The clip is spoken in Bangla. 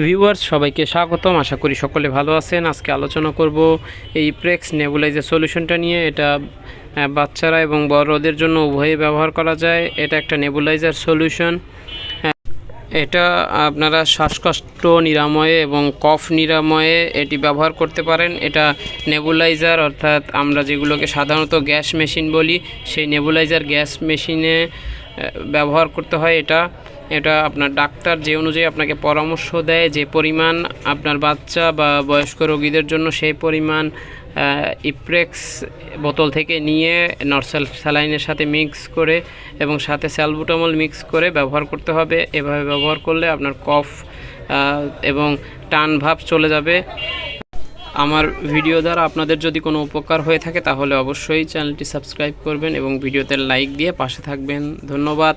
ভিউয়ার্স সবাইকে স্বাগতম। আশা করি সকলে ভালো আছেন। আজকে আলোচনা করব এই প্রেক্স নেবুলাইজার সলিউশনটা নিয়ে। এটা বাচ্চারা এবং বড়দের জন্য উভয়ে ব্যবহার করা যায়। এটা একটা নেবুলাইজার সলিউশন এটা আপনারা শ্বাসকষ্ট, নিরাময়ে এবং কফ নিরাময়ে এটি ব্যবহার করতে পারেন। এটা নেবুলাইজার অর্থাৎ আমরা যেগুলোকে সাধারণত গ্যাস মেশিন বলি, সেই নেবুলাইজার গ্যাস মেশিনে ব্যবহার করতে হয় এটা। এটা আপনার ডাক্তার যে অনুযায়ী আপনাকে পরামর্শ দেয়, যে পরিমাণ আপনার বাচ্চা বা বয়স্ক রোগীদের জন্য সেই পরিমাণ ইপ্রেক্স বোতল থেকে নিয়ে নরসেল স্যালাইনের সাথে মিক্স করে এবং সাথে স্যালবুটামল মিক্স করে ব্যবহার করতে হবে। এভাবে ব্যবহার করলে আপনার কফ এবং টান ভাব চলে যাবে। আমার ভিডিও দ্বারা আপনাদের যদি কোনো উপকার হয়ে থাকে, তাহলে অবশ্যই চ্যানেলটি সাবস্ক্রাইব করবেন এবং ভিডিওতে লাইক দিয়ে পাশে থাকবেন। ধন্যবাদ।